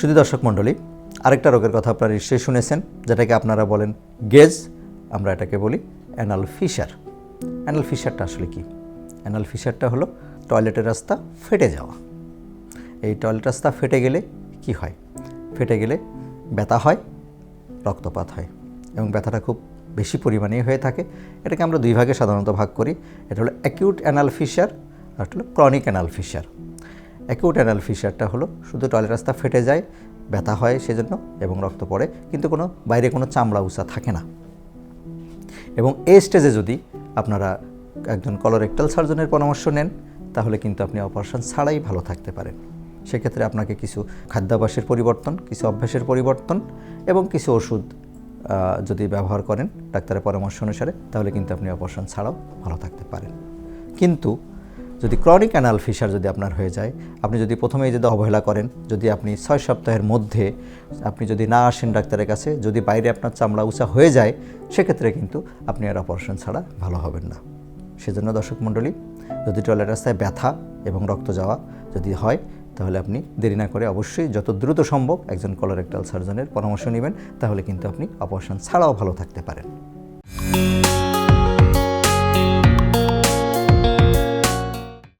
শুধু দর্শক মণ্ডলী, আরেকটা রোগের কথা আপনারা নিশ্চয়ই শুনেছেন, যেটাকে আপনারা বলেন গেজ। আমরা এটাকে বলি অ্যানাল ফিশার। অ্যানাল ফিশারটা আসলে কি? অ্যানাল ফিশারটা হলো টয়লেটের রাস্তা ফেটে যাওয়া। এই টয়লেট রাস্তা ফেটে গেলে কি হয়? ফেটে গেলে ব্যথা হয়, রক্তপাত হয় এবং ব্যথাটা খুব বেশি পরিমাণেই হয়ে থাকে। এটাকে আমরা দুই ভাগে সাধারণত ভাগ করি। এটা হলো অ্যাকিউট অ্যানাল ফিশার আর হলো chronic anal fissure acute anal ফিশারটা হলো, শুধু টয়লেট রাস্তা ফেটে যায়, ব্যথা হয় সেজন্য এবং রক্ত পড়ে, কিন্তু কোনো বাইরে কোনো চামড়া উষা থাকে না। এবং এই স্টেজে যদি আপনারা একজন কলোরেক্টাল সার্জনের পরামর্শ নেন, তাহলে কিন্তু আপনি অপারেশন ছাড়াই ভালো থাকতে পারেন। সেক্ষেত্রে আপনাকে কিছু খাদ্যাভ্যাসের পরিবর্তন, কিছু অভ্যাসের পরিবর্তন এবং কিছু ওষুধ যদি ব্যবহার করেন ডাক্তারের পরামর্শ অনুসারে, তাহলে কিন্তু আপনি অপারেশন ছাড়াও ভালো থাকতে পারেন। কিন্তু যদি ক্রনিক অ্যানাল ফিশার যদি আপনার হয়ে যায়, আপনি যদি প্রথমেই যদি অবহেলা করেন, যদি আপনি ছয় সপ্তাহের মধ্যে আপনি যদি না আসেন ডাক্তারের কাছে, যদি বাইরে আপনার চামড়া উঁচা হয়ে যায়, সেক্ষেত্রে কিন্তু আপনি আর অপারেশন ছাড়া ভালো হবেন না। সেজন্য দর্শক মণ্ডলী, যদি টয়লেট রাস্তায় ব্যথা এবং রক্ত যাওয়া যদি হয়, তাহলে আপনি দেরি না করে অবশ্যই যত দ্রুত সম্ভব একজন কলোরেক্টাল সার্জনের পরামর্শ নেবেন, তাহলে কিন্তু আপনি অপারেশন ছাড়াও ভালো থাকতে পারেন।